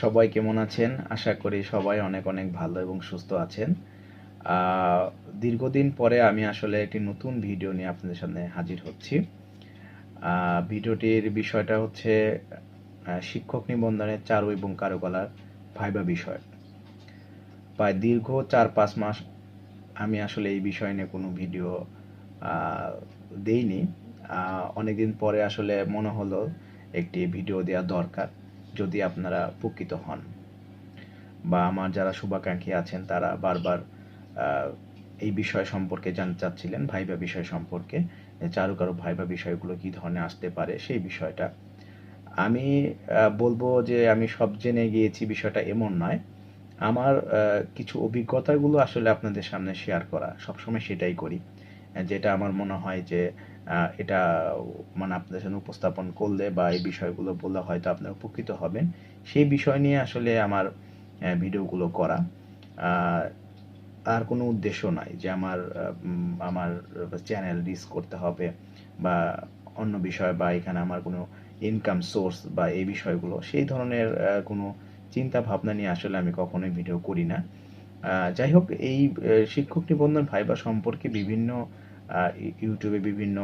সবাই কেমন আছেন? আশা করি সবাই অনেক অনেক ভালো এবং সুস্থ আছেন। দীর্ঘদিন পরে আমি আসলে একটি নতুন ভিডিও নিয়ে আপনাদের সামনে হাজির হচ্ছি। ভিডিওটির বিষয়টা হচ্ছে শিক্ষক নিবন্ধনের চারু এবং কারুকলার ভাইবা বিষয়। প্রায় দীর্ঘ চার পাঁচ মাস আমি আসলে এই বিষয় নিয়ে কোনো ভিডিও দেইনি। অনেকদিন পরে আসলে মনে হলো একটি ভিডিও দেওয়া দরকার। যদি আপনারা উপকৃত হন। বা আমার যারা শুভাকাঙ্ক্ষী আছেন, তারা বারবার এই বিষয় সম্পর্কে জানতে চাচ্ছিলেন ভাইবা বিষয় সম্পর্কে, যে চারু কারও ভাইবা বিষয়গুলো কি ধরনের আসতে পারে সেই বিষয়টা। আমি বলব যে আমি সব জেনে গিয়েছি, বিষয়টা এমন নয়। আমার কিছু অভিজ্ঞতাগুলো আসলে আপনাদের সামনে শেয়ার করা, সবসময় সেটাই করি। যেটা আমার মনে হয় যে এটা মানে আপনাদের সামনে উপস্থাপন করলে বা এই বিষয়গুলো বললে হয়তো আপনারা উপকৃত হবেন। সেই বিষয় নিয়ে আসলে আমার ভিডিওগুলো করা। আর কোনো উদ্দেশ্য নাই যে আমার আমার চ্যানেল রিচ করতে হবে বা অন্য বিষয় বা এখানে আমার কোনো ইনকাম সোর্স বা এই বিষয়গুলো। সেই ধরনের কোনো চিন্তা ভাবনা নিয়ে আসলে আমি কখনোই ভিডিও করি না। যাই হোক, এই শিক্ষক নিবন্ধন ভাইবা সম্পর্কে বিভিন্ন ইউটিউবে বিভিন্ন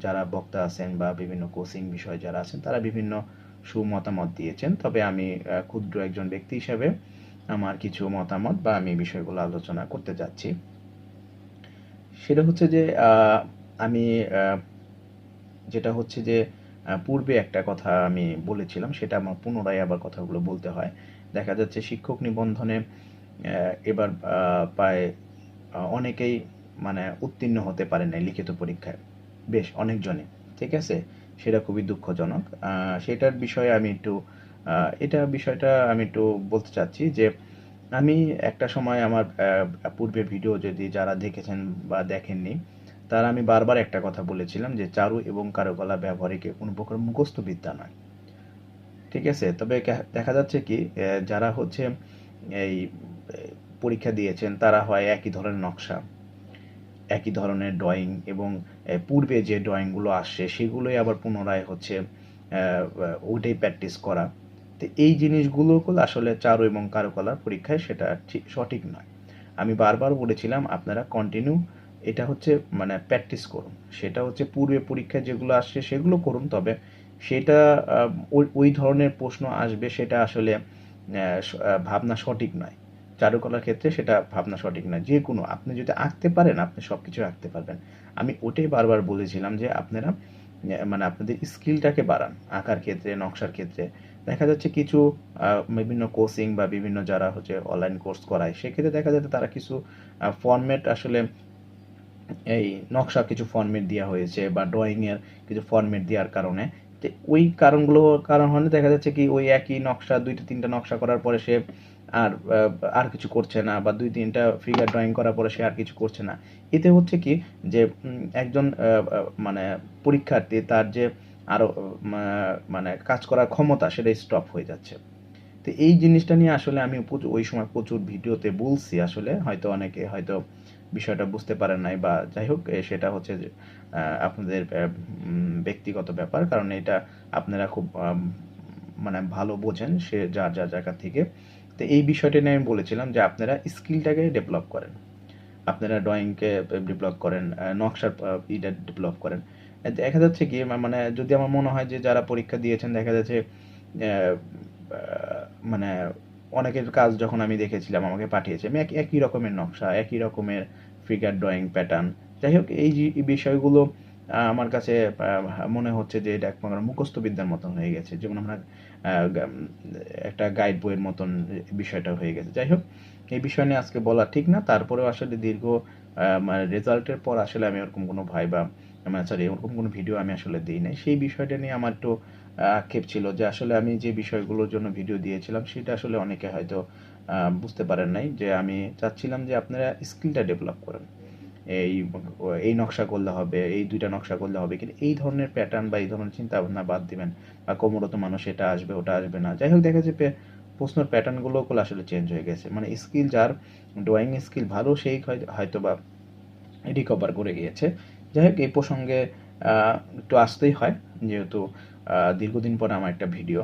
যারা বক্তা আছেন বা বিভিন্ন কোচিং বিষয়ে যারা আছেন, তারা বিভিন্ন সুমতামত দিয়েছেন। তবে আমি ক্ষুদ্র একজন ব্যক্তি হিসাবে আমার কিছু মতামত বা আমি বিষয়গুলো আলোচনা করতে যাচ্ছি। সেটা হচ্ছে যে আমি যেটা হচ্ছে যে পূর্বে একটা কথা আমি বলেছিলাম, সেটা আমার পুনরায় আবার কথাগুলো বলতে হয়। দেখা যাচ্ছে শিক্ষক নিবন্ধনে এবার প্রায় অনেকেই মানে উত্তীর্ণ হতে পারে নাই লিখিত পরীক্ষায়। বেশ, অনেকজনে, ঠিক আছে? সেটা খুবই দুঃখজনক। সেটার বিষয়ে আমি একটু এটা বিষয়টা আমি একটু বলতে চাচ্ছি যে আমি একটা সময় আমার পূর্বে ভিডিও যদি যারা দেখেছেন বা দেখেননি, তারা আমি বারবার একটা কথা বলেছিলাম যে চারু এবং কারুকলা ব্যবহারিক কোনো প্রকার মুখস্থ বিদ্যা নয়। ঠিক আছে? তবে দেখা যাচ্ছে কি যারা হচ্ছে এই পরীক্ষা দিয়েছেন, তারা হয় একই ধরনের নকশা। একই ধরনের ড্রয়িং এবং পূর্বে যে ড্রয়িংগুলো আসছে সেগুলোই আবার পুনরায় হচ্ছে ওইটাই প্র্যাকটিস করা। তো এই জিনিসগুলো আসলে চারু এবং কারুকলার পরীক্ষায় সেটা ঠিক সঠিক নয়। আমি বারবার বলেছিলাম, আপনারা কন্টিনিউ এটা হচ্ছে মানে প্র্যাকটিস করুন। সেটা হচ্ছে পূর্বে পরীক্ষায় যেগুলো আসছে সেগুলো করুন, তবে সেটা ওই ধরনের প্রশ্ন আসবে সেটা আসলে ভাবনা সঠিক নয়। চারুকলার ক্ষেত্রে সেটা ভাবনা সঠিক না যে কোনো, আপনি যদি আঁকতে পারেন, আপনি সব কিছু আঁকতে পারবেন। আমি ওটাই বারবার বলেছিলাম যে আপনারা মানে আপনাদের স্কিলটাকে বাড়ান আঁকার ক্ষেত্রে, নকশার ক্ষেত্রে। দেখা যাচ্ছে কিছু বিভিন্ন কোচিং বা বিভিন্ন যারা হচ্ছে অনলাইন কোর্স করায়, সেক্ষেত্রে দেখা যাচ্ছে তারা কিছু ফরম্যাট আসলে এই নকশা কিছু ফরম্যাট দেওয়া হয়েছে বা ড্রয়িংয়ের কিছু ফরম্যাট দেওয়ার কারণে। ওই কারণগুলো, কারণ হলে দেখা যাচ্ছে কি ওই একই নকশা, দুইটা, তিনটা নকশা করার পরে সে আর আর কিছু করছে না বা দুই তিনটা ফিগার ড্রয়িং করার পরে সে আর কিছু করছে না। এতে হচ্ছে কি যে একজন মানে পরীক্ষার্থী তার যে আরও উম, আহ, মানে কাজ করার ক্ষমতা সেটা স্টপ হয়ে যাচ্ছে। তো এই জিনিসটা নিয়ে আসলে আমি ওই সময় প্রচুর ভিডিওতে বলছি আসলে হয়তো অনেকে হয়তো বিষয়টা বুঝতে পারেন নাই বা যাই হোক সেটা হচ্ছে যে, আপনাদের ব্যক্তিগত ব্যাপার। কারণ এটা আপনারা খুব মানে ভালো বোঝেন সে যার যার জায়গা থেকে। তো এই বিষয়টা নিয়ে আমি বলেছিলাম যে আপনারা স্কিলটাকে ডেভেলপ করেন। আপনারা ড্রয়িংকে ডেভেলপ করেন নকশার ইটা ডেভেলপ করেন। দেখা যাচ্ছে কি মানে যদি আমার মনে হয় যে যারা পরীক্ষা দিয়েছেন, দেখা যাচ্ছে মানে অনেকের কাজ যখন আমি দেখেছিলাম, আমাকে পাঠিয়েছে, আমি এক- একই রকমের নকশা, একই রকমের ফিগার ড্রয়িং প্যাটার্ন যাই হোক এই বিষয়গুলো আমার কাছে মনে হচ্ছে যে এটা এক প্রকার মুখস্থ বিদ্যার মতন হয়ে গেছে। যেমন আমরা একটা গাইড বইয়ের মতন বিষয়টা হয়ে গেছে। যাই হোক, এই বিষয় নিয়ে আজকে বলা ঠিক না। তারপরেও আসলে দীর্ঘ মানে রেজাল্টের পর আসলে আমি ওরকম কোনো ভাই বা মানে সরি ওরকম কোনো ভিডিও আমি আসলে দিই নাই। সেই বিষয়টা নিয়ে আমার একটু আক্ষেপ ছিল যে আসলে আমি যে বিষয়গুলোর জন্য ভিডিও দিয়েছিলাম, সেটা আসলে অনেকে হয়তো বুঝতে পারেন নাই যে আমি চাচ্ছিলাম যে আপনারা স্কিলটা ডেভেলপ করেন। এই এই নকশা করলে হবে, এই দুইটা নকশা করলে হবে, কিন্তু এই ধরনের প্যাটার্ন বা এই ধরনের চিন্তা ভাবনা বাদ দিবেন বা কোমরত মানুষ এটা আসবে, ওটা আসবে না। যাই হোক, দেখা পে- প্রশ্নের প্যাটার্নগুলো আসলে চেঞ্জ হয়ে গেছে। মানে স্কিল যার ড্রয়িং স্কিল ভালো, সেই হয়- হয়তো বা রিকভার করে গিয়েছে। যাই হোক, এই প্রসঙ্গে একটু আসতেই হয়, যেহেতু দীর্ঘদিন পরে আমার একটা ভিডিও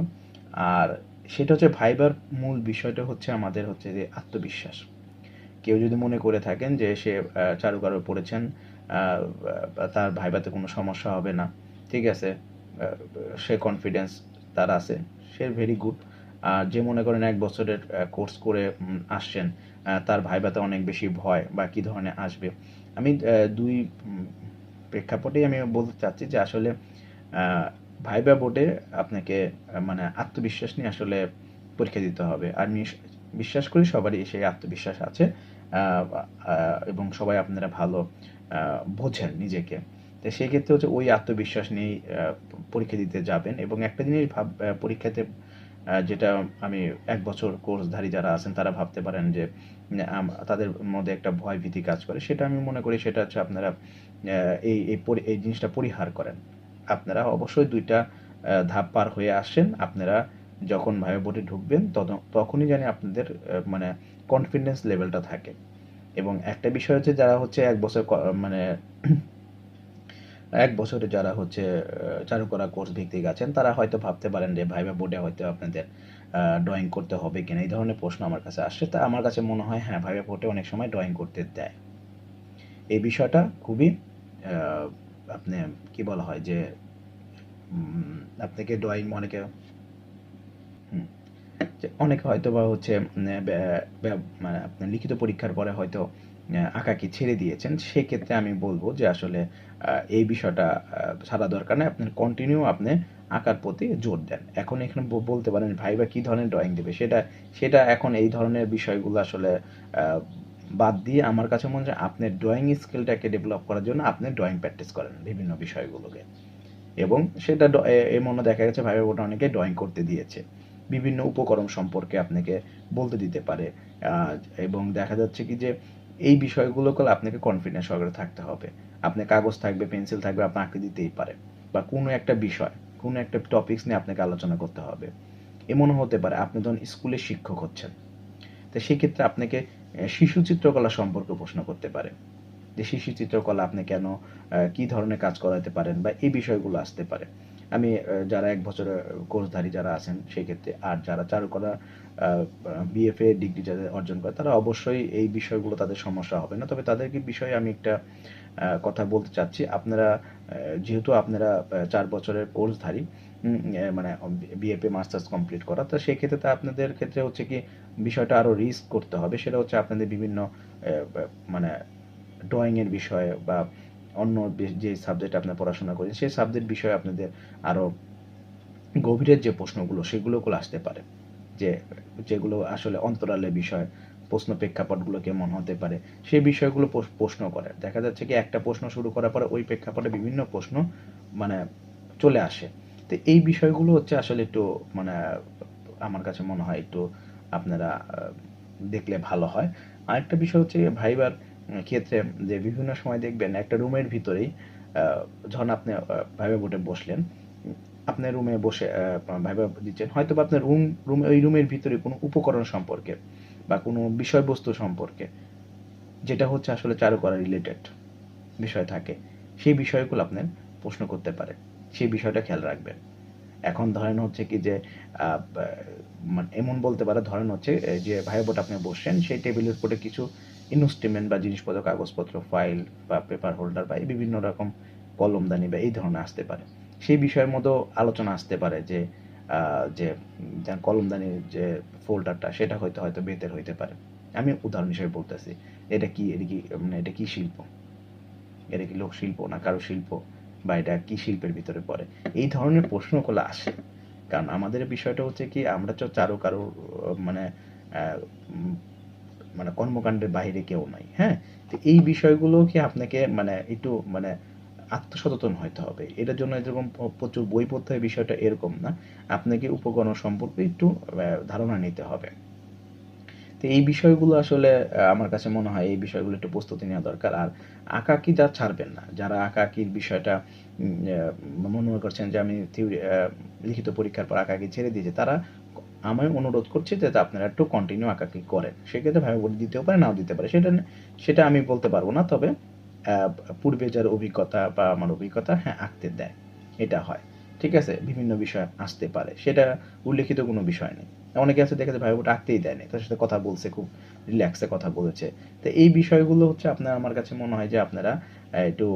আর সেটা হচ্ছে ভাইবার মূল বিষয়টা হচ্ছে আমাদের হচ্ছে যে আত্মবিশ্বাস। কেউ যদি মনে করে থাকেন যে সে আহ, চারুকারো পড়েছেন তার ভাইবাতে কোনো সমস্যা হবে না ঠিক আছে সে কনফিডেন্স তার আছে সে ভেরি গুড আর যে মনে করেন এক বছরের কোর্স করে আসছেন তার ভাইবাতে অনেক বেশি ভয় বা কী ধরনের আসবে। আমি দুই প্রেক্ষাপটেই আমি বলতে চাচ্ছি যে আসলে ভাইবা বোর্ডে আপনাকে মানে আত্মবিশ্বাস নিয়ে আসলে পরীক্ষা দিতে হবে। আর বিশ্বাস করি সবারই সেই আত্মবিশ্বাস আছে। এবং সবাই আপনারা ভালো বোঝেন নিজেকে। তো সেই ক্ষেত্রে হচ্ছে ওই আত্মবিশ্বাস নিয়েই পরীক্ষা দিতে যাবেন। এবং একটা জিনিস ভাব পরীক্ষাতে যেটা আমি এক বছর কোর্সধারী যারা আছেন, তারা ভাবতে পারেন যে তাদের মধ্যে একটা ভয় ভীতি কাজ করে। সেটা আমি মনে করি সেটা হচ্ছে আপনারা এই এই এই জিনিসটা পরিহার করেন। আপনারা অবশ্যই দুইটা ধাপ পার হয়ে আসেন। আপনারা যখন ভাইবা বোর্ডে ঢুকবেন তত- তখনই জানি আপনাদের মানে কনফিডেন্স লেভেলটা থাকে। এবং একটা বিষয় হচ্ছে যারা হচ্ছে এক বছর মানে এক বছরে যারা হচ্ছে আহ, চারুকলা কোর্স ভিত্তিক আছেন তারা হয়তো ভাবতে পারেন যে ভাইবা বোর্ডে হয়তো আপনাদের ড্রয়িং করতে হবে কিনা? এই ধরনের প্রশ্ন আমার কাছে আসছে। তা আমার কাছে মনে হয় হ্যাঁ ভাইবা বোর্ডে অনেক সময় ড্রয়িং করতে দেয়। এই বিষয়টা খুবই আপনি কি বলা হয় যে আপনাকে ড্রয়িং অনেকে যে অনেকে হয়তো বা হচ্ছে মানে আপনার লিখিত পরীক্ষার পরে হয়তো আঁকাকি ছেড়ে দিয়েছেন। সেক্ষেত্রে আমি বলব যে আসলে এই বিষয়টা ছাড়া দরকার নেই আপনার কন্টিনিউ আপনি আঁকার প্রতি জোর দেন। এখন এখানে বলতে পারেন ভাই বা কী ধরনের ড্রয়িং দেবে? সেটা সেটা এখন এই ধরনের বিষয়গুলো আসলে বাদ দিয়ে আমার কাছে মনে হয় আপনার ড্রয়িং স্কিলটাকে ডেভেলপ করার জন্য আপনি ড্রয়িং প্র্যাকটিস করেন বিভিন্ন বিষয়গুলোকে। এবং সেটা ড- এ- এমনও দেখা গেছে ভাই বোর্ড অনেকে ড্রয়িং করতে দিয়েছে। বিভিন্ন উপকরণ সম্পর্কে আপনাকে বলতে দিতে পারে। এবং দেখা যাচ্ছে কি যে এই বিষয়গুলোকে আপনাকে কনফিডেন্স সহকারে থাকতে হবে। আপনার কাগজ থাকবে পেন্সিল থাকবে আপনি আঁকে দিতেই পারে। বা কোনো একটা বিষয়, কোনো একটা টপিকস নিয়ে আপনাকে আলোচনা করতে হবে। এমনও হতে পারে, আপনি যখন স্কুলে শিক্ষক হচ্ছেন। তো সেক্ষেত্রে আপনাকে শিশু চিত্রকলা সম্পর্কে প্রশ্ন করতে পারে। যে শিশু চিত্রকলা আপনি কেন কি ধরনের কাজ করাতে পারেন বা এই বিষয়গুলো আসতে পারে। আমি যারা এক বছরের কোর্সধারী যারা আছেন সেই ক্ষেত্রে আর যারা চারুকলা বিএফএ ডিগ্রি যাদের অর্জন করে, তারা অবশ্যই এই বিষয়গুলো তাদের সমস্যা হবে না। তবে তাদেরকে বিষয়ে আমি একটা কথা বলতে চাচ্ছি। আপনারা যেহেতু আপনারা চার বছরের কোর্সধারী মানে বিএফএ মাস্টার্স কমপ্লিট করা, তো সেই ক্ষেত্রে তো আপনাদের ক্ষেত্রে হচ্ছে কি, বিষয়টা আরও রিস্ক করতে হবে। সেটা হচ্ছে আপনাদের বিভিন্ন মানে ড্রয়িংয়ের বিষয়ে বা অন্য যে সাবজেক্ট আপনার পড়াশোনা করেন, সেই সাবজেক্ট বিষয়ে আপনাদের আরও গভীরের যে প্রশ্নগুলো সেগুলোগুলো আসতে পারে। যে, যেগুলো আসলে অন্তরালের বিষয়, প্রশ্ন প্রেক্ষাপটগুলো কেমন হতে পারে, সেই বিষয়গুলো প্রশ- প্রশ্ন করে। দেখা যাচ্ছে কি, একটা প্রশ্ন শুরু করার পরে ওই প্রেক্ষাপটে বিভিন্ন প্রশ্ন মানে চলে আসে। তো এই বিষয়গুলো হচ্ছে আসলে একটু মানে আমার কাছে মনে হয় একটু আপনারা দেখলে ভালো হয়। আরেকটা বিষয় হচ্ছে ভাইবার ক্ষেত্রে যে বিভিন্ন সময় দেখবেন একটা রুমের ভিতরেই যখন আপনি ভাইবা বোর্ডে বসলেন, আপনার রুমে বসে ভাইবা দিচ্ছেন হয়তো বা আপনার রুম, রুমে, ওই রুমের ভিতরে কোনো উপকরণ সম্পর্কে বা কোনো বিষয়বস্তু সম্পর্কে, যেটা হচ্ছে আসলে চারুকলা রিলেটেড বিষয় থাকে, সেই বিষয়গুলো আপনার প্রশ্ন করতে পারে সেই বিষয়টা খেয়াল রাখবেন। এখন ধরেন হচ্ছে কি যে মানে এমন বলতে পারে, ধরেন হচ্ছে যে ভাইবোট আপনি বসছেন সেই টেবিলের উপরে কিছু ইনস্ট্রুমেন্ট বা জিনিসপত্র, কাগজপত্র ফাইল বা পেপার হোল্ডার বা বিভিন্ন রকম কলমদানি বা এই ধরনের আসতে পারে। সেই বিষয়ের মতো আলোচনা আসতে পারে যে যে কলমদানির যে ফোল্ডারটা সেটা হয়তো হয়তো বেতের হইতে পারে। আমি উদাহরণ হিসেবে বলতেছি, এটা কি এটা কি মানে এটা কি শিল্প? এটা কি লোক শিল্প না কারও শিল্প? বা এটা কি শিল্পের ভিতরে পড়ে? এই ধরনের প্রশ্নগুলো আসে। কারণ আমাদের বিষয়টা হচ্ছে কি, আমরা তো চারো কারও মানে মানে কর্মকাণ্ডের বাইরে কেউ নাই হ্যাঁ? তো এই বিষয়গুলো কি আপনাকে মানে একটু মানে আত্মসচেতন হইতে হবে? এটার জন্য যেরকম প্রচুর বই পড়তে হয়, বিষয়টা এরকম না। আপনাকে উপকরণ সম্পর্কে একটু ধারণা নিতে হবে। তো এই বিষয়গুলো আসলে আমার কাছে মনে হয় এই বিষয়গুলো একটু প্রস্তুতি নেওয়া দরকার। আর আঁকাকি যা ছাড়বেন না, যারা আঁকাকির বিষয়টা মনে করছেন যে আমি লিখিত পরীক্ষার পর আঁকাকি ছেড়ে দিয়েছি, তারা আমি অনুরোধ করছি যে আপনারা একটু কন্টিনিউ আঁকাকি করেন। সেক্ষেত্রে ভাই বলে দিতেও পারে, নাও দিতে পারে। সেটা সেটা আমি বলতে পারব না, তবে পূর্বে যার অভিজ্ঞতা বা আমার অভিজ্ঞতা হ্যাঁ আঁকতে দেয়। এটা হয়। ঠিক আছে, বিভিন্ন বিষয় আসতে পারে। সেটা উল্লেখিত কোনো বিষয় নেই। অনেকে আছে দেখা যায় ভাই বোট আঁকতেই দেয়নি তার সাথে কথা বলছে, খুব রিল্যাক্সে কথা বলেছে। তো এই বিষয়গুলো হচ্ছে আপনার, আমার কাছে মনে হয় যে আপনারা একটু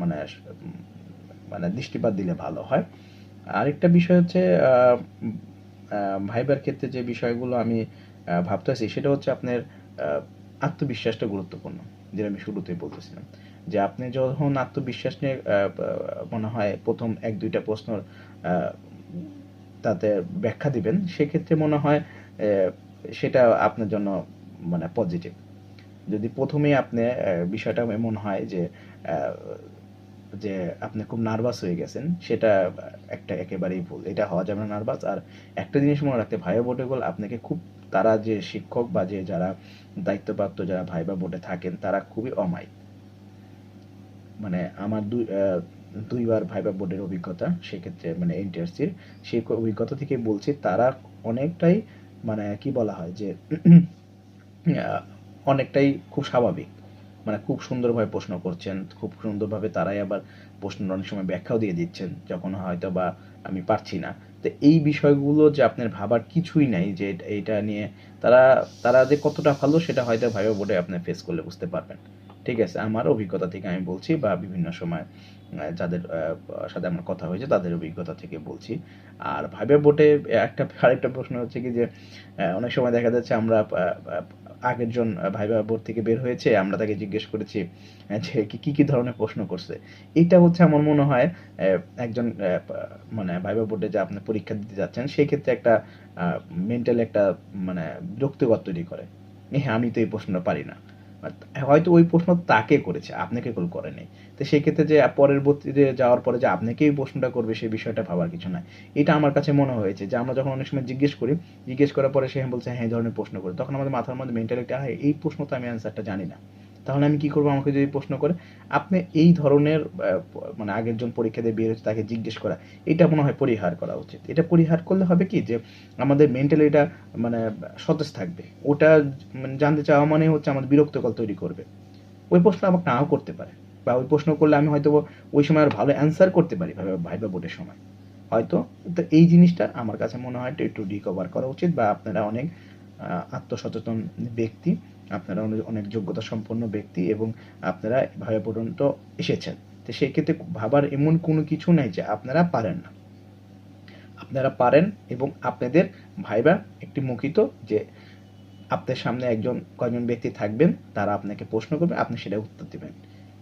মানে মানে দৃষ্টিপাত দিলে ভালো হয়। আরেকটা বিষয় হচ্ছে ভাইবার ক্ষেত্রে যে বিষয়গুলো আমি ভাবতেছি, সেটা হচ্ছে আপনার আত্মবিশ্বাসটা গুরুত্বপূর্ণ, যেটা আমি শুরুতেই বলতেছিলাম। যে আপনি যখন আত্মবিশ্বাস নিয়ে মনে হয় প্রথম এক, দুইটা প্রশ্ন তাতে ব্যাখ্যা দিবেন, সেক্ষেত্রে মনে হয় সেটা আপনার জন্য মানে পজিটিভ যদি প্রথমেই আপনি বিষয়টা এমন হয় যে যে আপনি খুব নার্ভাস হয়ে গেছেন, সেটা একটা একেবারেই ভুল। এটা হওয়া যাবে না নার্ভাস আর একটা জিনিস মনে রাখতে ভাইবা বোর্ডে গেলে আপনাকে খুব, তারা যে শিক্ষক বা যে যারা দায়িত্বপ্রাপ্ত যারা ভাইবা বোর্ডে থাকেন, তারা খুবই অমায়িক। মানে আমার দুই দুইবার ভাইবা বোর্ডের অভিজ্ঞতা সেক্ষেত্রে মানে এনটিআরসির সেই অভিজ্ঞতা থেকে বলছি, তারা অনেকটাই মানে কি বলা হয় যে অনেকটাই খুব স্বাভাবিক। মানে খুব সুন্দরভাবে প্রশ্ন করছেন, খুব সুন্দরভাবে তারাই আবার প্রশ্ন অনেক সময় ব্যাখ্যাও দিয়ে দিচ্ছেন, যখন হয়তো বা আমি পারছি না। তো এই বিষয়গুলো যে আপনার ভাবার কিছুই নাই যে এটা- নিয়ে, তারা তারা যে কতটা ভালো সেটা হয়তো ভাইবা বোর্ডে আপনি ফেস করলে বুঝতে পারবেন। ঠিক আছে, আমার অভিজ্ঞতা থেকে আমি বলছি বা বিভিন্ন সময় যাদের সাথে আমার কথা হয়েছে তাদের অভিজ্ঞতা থেকে বলছি। আর ভাইবা বোর্ডে একটা, আরেকটা প্রশ্ন হচ্ছে কি যে অনেক সময় দেখা যাচ্ছে আমরা আগের জন ভাইবা বোর্ড থেকে বের হয়েছে, আমরা তাকে জিজ্ঞেস করেছি যে কি কি ধরনের প্রশ্ন করছে। এটা হচ্ছে আমার মনে হয় একজন মানে ভাইবা বোর্ডে যে আপনি পরীক্ষা দিতে যাচ্ছেন, সেই ক্ষেত্রে একটা মেন্টাল একটা মানে বিরক্তিকর তৈরি করে। হ্যাঁ আমি তো এই প্রশ্নটা পারি না। হয়তো ওই প্রশ্ন তাকে করেছে, আপনাকে কেউ করে করেনি। তো সেই ক্ষেত্রে যে পরবর্তীতে যাওয়ার পরে যে আপনাকেই প্রশ্নটা করবে সেই বিষয়টা ভাবার কিছু নাই। এটা আমার কাছে মনে হয়েছে যে আমরা যখন অনেক সময় জিজ্ঞেস করি, জিজ্ঞেস করার পরে সে বলছে হ্যাঁ এই ধরনের প্রশ্ন করে। তখন আমাদের মাথার মধ্যে মেন্টালিটি হয় এই প্রশ্ন তো আমি অ্যান্সারটা জানি না। তাহলে আমি কি করব? আমাকে যদি প্রশ্ন করে, আপনি এই ধরনের মানে আগের জন পরীক্ষা দিয়ে বের তাকে জিজ্ঞেস করা, এটা মনে হয় পরিহার করা উচিত। এটা পরিহার করলে হবে কি যে, আমাদের মেন্টালিটা মানে সতেজ থাকবে। ওটা মানে জানতে চাওয়া মানে হচ্ছে আমাদের বিরক্তকর তৈরি করবে। ওই প্রশ্ন আমাকে নাও করতে পারে, বা ওই প্রশ্ন করলে আমি হয়তো ওই সময় আর ভালো অ্যান্সার করতে পারি ভাইবা বোর্ডের সময়। হয়তো তো এই জিনিসটা আমার কাছে মনে হয় একটু রিকভার করা উচিত, বা আপনারা অনেক আত্মসচেতন ব্যক্তি। আপনারা অনেক যোগ্যতা সম্পন্ন ব্যক্তি এবং আপনারা ভাবে পর্যন্ত এসেছেন। তো সেই ক্ষেত্রে ভাবার এমন কোনো কিছু নাই যে আপনারা পারেন না। আপনারা পারেন এবং আপনাদের ভাইবা একটি মুখিত যে আপনার সামনে একজন, কয়জন ব্যক্তি থাকবেন, তারা আপনাকে প্রশ্ন করবে, আপনি সেটা উত্তর দিবেন।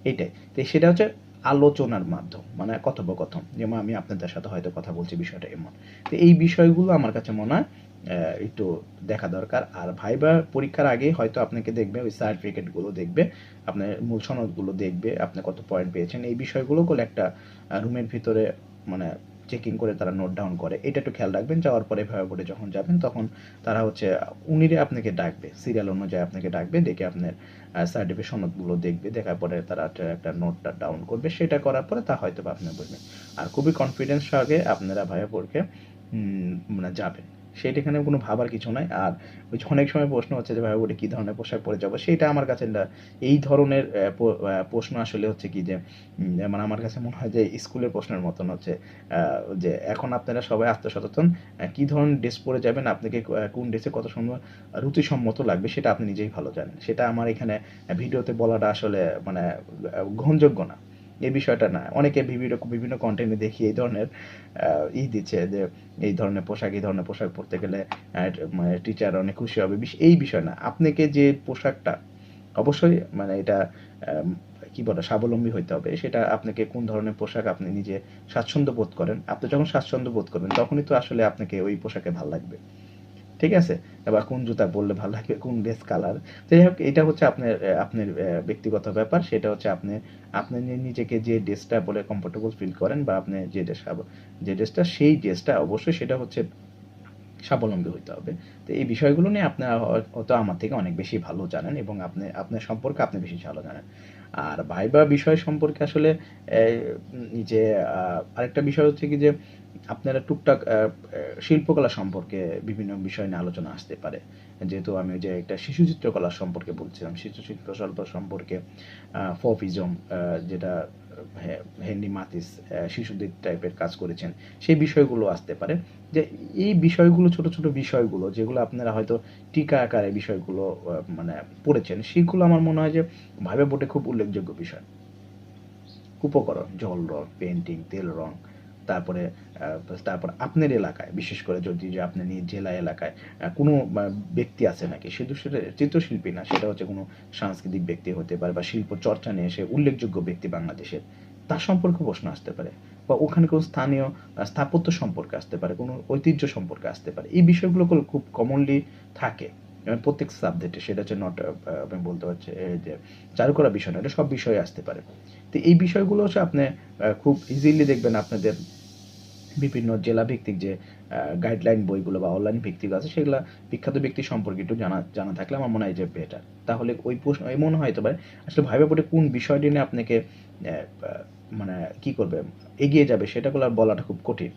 এইটাই তো সেটা হচ্ছে আলোচনার মাধ্যম মানে কথোপকথন। যেমন আমি আপনাদের সাথে হয়তো কথা বলছি, বিষয়টা এমন। তো এই বিষয়গুলো আমার কাছে মনে হয় একটু দেখা দরকার। আর ভাইবা পরীক্ষার আগে হয়তো আপনাকে দেখবে, ওই সার্টিফিকেটগুলো দেখবে, আপনার মূল সনদগুলো দেখবে, আপনি কত পয়েন্ট পেয়েছেন। এই বিষয়গুলো করলে একটা রুমের ভিতরে মানে চেকিং করে তারা নোট ডাউন করে। এটা একটু খেয়াল রাখবেন, যাওয়ার পরে ভাইবা বোর্ডে যখন যাবেন, তখন তারা হচ্ছে, উনিরে আপনাকে ডাকবে সিরিয়াল অনুযায়ী আপনাকে ডাকবে, ডেকে আপনার সার্টিফিকেট সনদগুলো দেখবে, দেখার পরে তারা একটা নোটটা ডাউন করবে। সেটা করার পরে তা হয়তো আপনি বুঝবেন আর খুবই কনফিডেন্স সহকারে আপনারা ভাইয়া পরীক্ষা মানে যাবেন। সেটা এখানে কোনো ভাবার কিছু নাই। আর ওই অনেক সময় প্রশ্ন হচ্ছে যে, ভাই, ওটা কী ধরনের পোশাক পরে যাব? সেটা আমার কাছে এই ধরনের প্রশ্ন আসলে হচ্ছে কি যে মানে আমার কাছে মনে হয় যে, স্কুলের প্রশ্নের মতন হচ্ছে যে এখন আপনারা সবাই আত্মসচেতন কি ধরনের ড্রেস পরে যাবেন, আপনাকে কোন ড্রেসে কত সুন্দর রুচিসম্মত লাগবে, সেটা আপনি নিজেই ভালো জানেন। সেটা আমার এখানে ভিডিওতে বলাটা আসলে মানে গ্রহণযোগ্য না। এই বিষয়টা না। অনেকে বিভিন্ন বিভিন্ন কন্টেন্টে দেখি এই ধরনের ই দিচ্ছে যে এই ধরনের পোশাক, এই ধরনের পোশাক পরতে গেলে টিচার অনেক খুশি হবে। এই বিষয় না। আপনাকে যে পোশাকটা, অবশ্যই মানে এটা কি বলে, স্বাবলম্বী হইতে হবে। সেটা আপনাকে কোন ধরনের পোশাক আপনি নিজে স্বাচ্ছন্দ্য বোধ করেন। আপনি যখন স্বাচ্ছন্দ্য বোধ করবেন, তখনই তো আসলে আপনাকে ওই পোশাকে ভালো লাগবে। ঠিক আছে? এবার কোন জুতা পরলে ভালো লাগবে, কোন ড্রেস কালার? যাই হোক, এটা হচ্ছে আপনার আপনার ব্যক্তিগত ব্যাপার। সেটা হচ্ছে আপনি আপনি নিজেকে যে ড্রেসটা বলে কমফোর্টেবল ফিল করেন বা আপনি যে ড্রেস যে ড্রেসটা, সেই ড্রেসটা অবশ্যই সেটা হচ্ছে স্বাবলম্বী হইতে হবে। তো এই বিষয়গুলো নিয়ে আপনারা হয়তো আমার থেকে অনেক বেশি ভালো জানেন এবং আপনি, আপনার সম্পর্কে আপনি বেশি ভালো জানেন। আর ভাইবা বিষয় সম্পর্কে আসলে যে আরেকটা বিষয় হচ্ছে কি যে, আপনারা টুকটাক শিল্পকলা সম্পর্কে বিভিন্ন বিষয় নিয়ে আলোচনা আসতে পারে। যেহেতু আমি যে একটা শিশু চিত্রকলা সম্পর্কে বলছিলাম, শিশু শিল্প সম্পর্কে ফপিজম যেটা হেনরি মাতিস শিশুদের টাইপের কাজ করেছেন, সেই বিষয়গুলো আসতে পারে। যে এই বিষয়গুলো, ছোট ছোট বিষয়গুলো, যেগুলো আপনারা হয়তো টিকা আকারে বিষয়গুলো মানে পড়েছেন, সেগুলো আমার মনে হয় যে ভাবে বোটে খুব উল্লেখযোগ্য বিষয়। উপকরণ, জল রং পেন্টিং তেল রং তারপরে তারপর আপনার এলাকায়, বিশেষ করে যদি যে আপনার নিজ জেলা এলাকায় কোনো ব্যক্তি আছে নাকি? শুধু সেটা চিত্রশিল্পী না, সেটা হচ্ছে কোনো সাংস্কৃতিক ব্যক্তি হতে পারে বা শিল্প চর্চা নিয়ে এসে উল্লেখযোগ্য ব্যক্তি বাংলাদেশের। তার সম্পর্কে প্রশ্ন আসতে পারে বা ওখানে কোনো স্থানীয় স্থাপত্য সম্পর্কে আসতে পারে, কোনো ঐতিহ্য সম্পর্কে আসতে পারে। এই বিষয়গুলো খুব কমনলি থাকে। প্রত্যেক সাবজেক্টে সেটা হচ্ছে নট আমি বলতে পারছি যে চারুকলা বিষয় না, এটা সব বিষয়ে আসতে পারে। তো এই বিষয়গুলো হচ্ছে আপনি খুব ইজিলি দেখবেন আপনাদের বিভিন্ন জেলা ভিত্তিক যে গাইডলাইন বইগুলো বা অনলাইন ভিত্তিক আছে, সেগুলো বিখ্যাত ব্যক্তি সম্পর্কে একটু জানা জানা থাকলে আমার মনে হয় যে বেটার তাহলে ওই প্রশ্ন এমন হয়তো পারে আসলে ভাইবা বোর্ডে কোন বিষয়টি নিয়ে আপনাকে মানে কি করবে, এগিয়ে যাবে, সেটাগুলো আর বলাটা খুব কঠিন।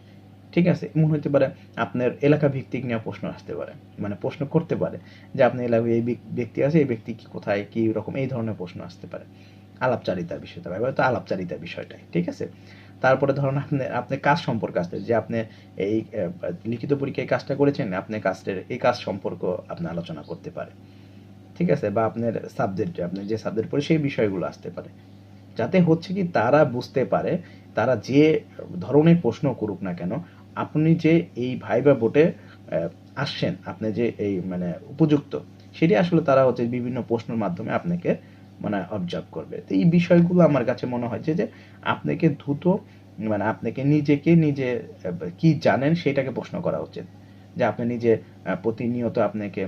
ঠিক আছে? এমন হতে পারে আপনার এলাকা ভিত্তিক নিয়ে প্রশ্ন আসতে পারে মানে প্রশ্ন করতে পারে যে আপনি এলাকায় এই ব্যক্তি আছে, এই ব্যক্তি কি কোথায়, কি রকম, এই ধরনের প্রশ্ন আসতে পারে। আলাপচারিতার বিষয়টা, ভাইবা তো আলাপচারিতার বিষয়টাই, ঠিক আছে? তারপরে ধরুন আপনি আপনি কাজ সম্পর্কে আসতে, যে আপনি এই লিখিত পরীক্ষায় কাজটা করেছেন, আপনি কাজটার এই কাজ সম্পর্ক আপনি আলোচনা করতে পারে। ঠিক আছে? বা আপনার সাবজেক্ট আপনি যে সাবজেক্ট পড়ে সেই বিষয়গুলো আসতে পারে। যাতে হচ্ছে কি তারা বুঝতে পারে, তারা যে ধরনের প্রশ্ন করুক না কেন, আপনি যে এই ভাইবা বোটে আসছেন, আপনি যে এই মানে উপযুক্ত, সেটি আসলে তারা হচ্ছে বিভিন্ন প্রশ্নের মাধ্যমে আপনাকে মানে অবজার্ভ করবে। তো এই বিষয়গুলো আমার কাছে মনে হয় যে আপনাকে দ্রুত মানে আপনাকে নিজেকে নিজে, কি জানেন সেটাকে প্রশ্ন করা উচিত। যে আপনি নিজে প্রতিনিয়ত আপনাকে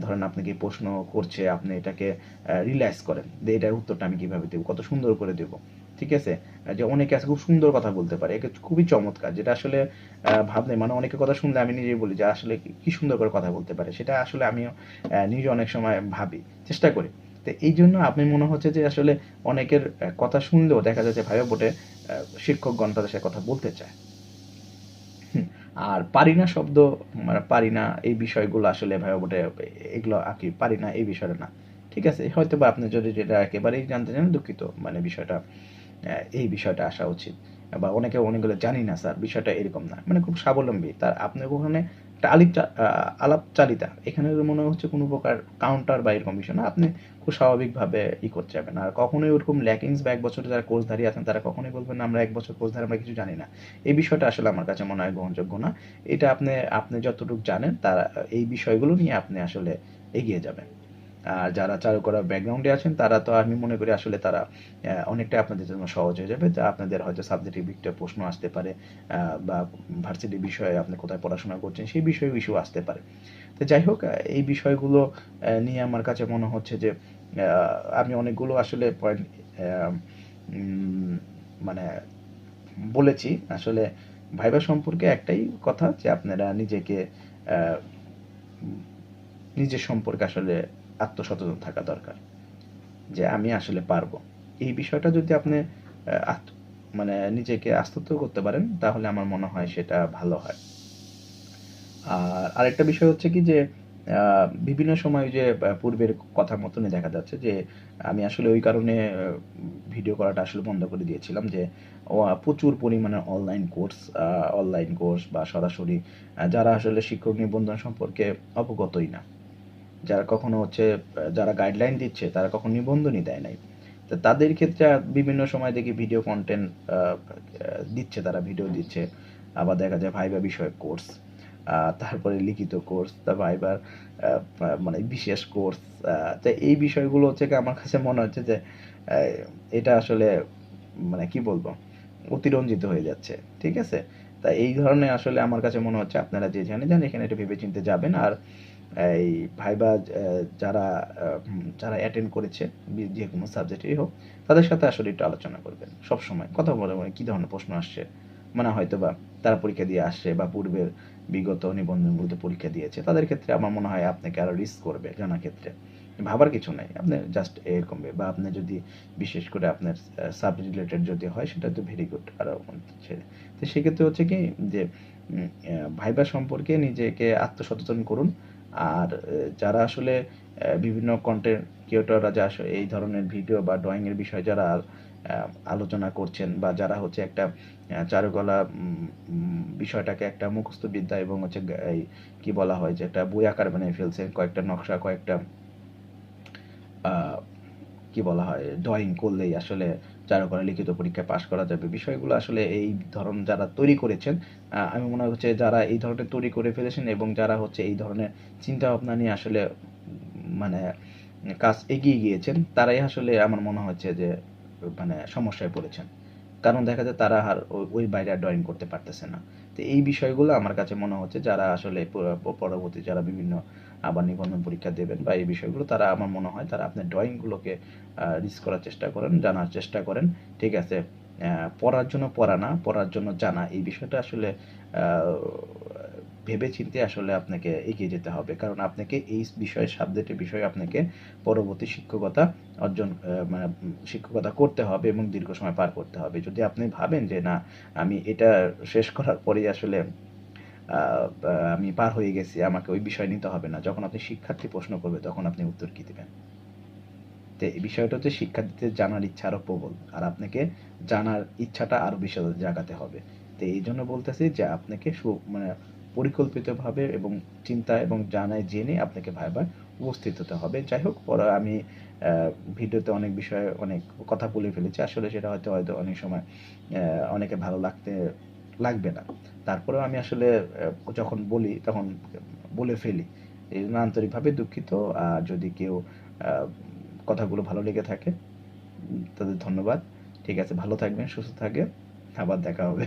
ধরেন আপনাকে প্রশ্ন করছে, আপনি এটাকে রিল্যাক্স করেন যে এটার উত্তরটা আমি কীভাবে দেবো, কত সুন্দর করে দেবো। ঠিক আছে? যে অনেকে আছে খুব সুন্দর কথা বলতে পারে, একে খুবই চমৎকার, যেটা আসলে ভাবলে মানে অনেকের কথা শুনলে আমি নিজেই বলি যে আসলে কি- সুন্দর করে কথা বলতে পারে, সেটা আসলে আমিও নিজে অনেক সময় ভাবি, চেষ্টা করি। তো এই জন্য আপনি মনে হচ্ছে যে আসলে অনেকের কথা শুনলেও দেখা যাচ্ছে ভাইবা বোটে শিক্ষকগণ তাদের সাথে কথা বলতে চায়। আর পারি না শব্দ মানে পারি না এই বিষয়গুলো আসলে ভাইবা বোটে এগুলো আঁকি পারি না এই বিষয়টা না। ঠিক আছে হয়তো বা আপনি যদি যেটা একেবারেই জানতে চান, দুঃখিত মানে বিষয়টা এই বিষয়টা আসা উচিত। বা অনেকে অনেকগুলো জানি না, স্যার, বিষয়টা এরকম না মানে খুব স্বাবলম্বী। তার আপনি ওখানে আলাপচারিতা। এখানে মনে হচ্ছে কোনো প্রকার কাউন্টার বা এরকম বিষয় না। আপনি খুব স্বাভাবিকভাবে ই করতে যাবেন। আর কখনোই ওরকম ল্যাকিংস বা এক বছরে যারা কোর্স ধারী আছেন, তারা কখনোই বলবেন আমরা এক বছর কোর্স ধারে, আমরা কিছু জানি না। এই বিষয়টা আসলে আমার কাছে মনে হয় গ্রহণযোগ্য না। এটা আপনি আপনি যতটুকু জানেন, তারা, এই বিষয়গুলো নিয়ে আপনি আসলে এগিয়ে যাবেন। যারা চারুকলা ব্যাকগ্রাউন্ডে আছেন, তারা তো আমি মনে করি আসলে তারা অনেকটা আপনাদের জন্য সহজ হয়ে যাবে। যা আপনাদের হয়তো সাবজেক্টিভ একটা প্রশ্ন আসতে পারে বা ভার্সিটি বিষয়ে আপনি কোথায় পড়াশোনা করছেন, সেই বিষয়ে ইস্যু আসতে পারে। তো যাই হোক এই বিষয়গুলো নিয়ে আমার কাছে মনে হচ্ছে যে আমি অনেকগুলো আসলে পয়েন্ট মানে বলেছি। আসলে ভাইবা সম্পর্কে একটাই কথা যে আপনারা নিজেকে নিজের সম্পর্কে আসলে আত্মসচেতন থাকা দরকার, যে আমি আসলে পারব। এই বিষয়টা যদি আপনি মানে নিজেকে আস্তত করতে পারেন, তাহলে আমার মনে হয় সেটা ভালো হয়। আর আরেকটা বিষয় হচ্ছে কি যে বিভিন্ন সময় যে পূর্বের কথা মতনই দেখা যাচ্ছে যে, আমি আসলে ওই কারণে ভিডিও করাটা আসলে বন্ধ করে দিয়েছিলাম যে প্রচুর পরিমাণে অনলাইন কোর্স অনলাইন কোর্স বা সরাসরি যারা আসলে শিক্ষক নিবন্ধন সম্পর্কে অবগতই না। যারা কখনো হচ্ছে যারা গাইডলাইন দিচ্ছে, তারা কখনো নিবন্ধনই দেয় নাই। তো তাদের ক্ষেত্রে বিভিন্ন সময় দেখি ভিডিও কন্টেন্ট দিচ্ছে তারা ভিডিও দিচ্ছে। আবার দেখা যায় ভাইবা বিষয়ক কোর্স তারপরে লিখিত কোর্স তা ভাইবার মানে বিশেষ কোর্স তো এই বিষয়গুলো হচ্ছে আমার কাছে মনে হচ্ছে যে এটা আসলে মানে কি বলব, অতিরঞ্জিত হয়ে যাচ্ছে, ঠিক আছে? তা এই ধরনের আসলে আমার কাছে মনে হচ্ছে, আপনারা যে জানে যান এখানে এটা ভেবে চিন্তে যাবেন। আর এই ভাইবা যারা যারা অ্যাটেন্ড করেছে যে কোনো সাবজেক্টেই হোক, তাদের সাথে আসলে একটু আলোচনা করবেন সব সময় কথা বলে মানে কী ধরনের প্রশ্ন আসছে? মানে হয়তো বা তারা পরীক্ষা দিয়ে আসছে বা পূর্বের বিগত নিবন্ধনগুলোতে পরীক্ষা দিয়েছে। তাদের ক্ষেত্রে আমার মনে হয় আপনাকে আরও রিস্ক করবে জানার ক্ষেত্রে ভাবার কিছু নাই। আপনি জাস্ট এরকম বা আপনি যদি বিশেষ করে আপনার সাব রিলেটেড যদি হয়, সেটা তো ভেরি গুড আর তো সেক্ষেত্রে হচ্ছে কি যে ভাইবা সম্পর্কে নিজেকে আত্মসচেতন করুন। আর যারা আসলে বিভিন্ন কন্টেন্ট ক্রিয়েটররা যা এই ধরনের ভিডিও বা ড্রয়িংয়ের বিষয়ে যারা আলোচনা করছেন বা যারা হচ্ছে একটা চারুকলা বিষয়টাকে একটা মুখস্থ বিদ্যা এবং হচ্ছে এই কি বলা হয় যে একটা বই আকার বানিয়ে ফেলছেন, কয়েকটা নকশা, কয়েকটা কি বলা হয় ড্রয়িং করলেই আসলে চারুকলা লিখিত পরীক্ষায় পাশ করা যাবে। বিষয়গুলো আসলে এই ধরন যারা তৈরি করেছেন আমি মনে হচ্ছে যারা এই ধরনের তৈরি করে ফেলেছেন এবং যারা হচ্ছে এই ধরনের চিন্তা ভাবনা নিয়ে আসলে মানে কাজ এগিয়ে গিয়েছেন, তারাই আসলে আমার মনে হচ্ছে যে মানে সমস্যায় পড়েছেন। কারণ দেখা যায় তারা আর ওই- বাইরে ড্রয়িং করতে পারতেছে না। তো এই বিষয়গুলো আমার কাছে মনে হচ্ছে যারা আসলে পরবর্তী যারা বিভিন্ন আবার নিবন্ধন পরীক্ষা দেবেন বা এই বিষয়গুলো তারা আমার মনে হয় তারা আপনার ড্রয়িংগুলোকে রিস করার চেষ্টা করেন, জানার চেষ্টা করেন। ঠিক আছে? পড়ার জন্য পড়া না, পড়ার জন্য জানা। এই বিষয়টা আসলে ভেবে চিন্তে আসলে আপনাকে এগিয়ে যেতে হবে। কারণ আপনাকে এই বিষয়ে সাবজেক্টের বিষয়ে আপনাকে পরবর্তী শিক্ষকতা অর্জন মানে শিক্ষকতা করতে হবে এবং দীর্ঘ সময় পার করতে হবে। যদি আপনি ভাবেন যে, না, আমি এটা শেষ করার পরেই আসলে আমি পার হয়ে গেছি, আমাকে ওই বিষয় নিতে হবে না। যখন আপনি শিক্ষার্থী প্রশ্ন করবে, তখন আপনি উত্তর কি দিবেন? তো এই বিষয়টা হচ্ছে শিক্ষার্থীদের জানার ইচ্ছা আরও প্রবল, আর আপনাকে জানার ইচ্ছাটা আরও বেশি জাগাতে হবে। তো এই জন্য বলতেছি যে আপনাকে সু মানে পরিকল্পিতভাবে এবং চিন্তা এবং জানায় জেনে আপনাকে ভাইবার উপস্থিত হতে হবে। যাই হোক, পরে আমি ভিডিওতে অনেক বিষয়ে অনেক কথা বলে ফেলেছি। আসলে সেটা হয়তো হয়তো অনেক সময় অনেকে ভালো লাগতে লাগবে না। তারপরেও আমি আসলে যখন বলি, তখন বলে ফেলি। এই জন্য আন্তরিকভাবে দুঃখিত। আর যদি কেউ কথাগুলো ভালো লেগে থাকে তাদের ধন্যবাদ। ঠিক আছে, ভালো থাকবেন, সুস্থ থাকবেন। আবার দেখা হবে।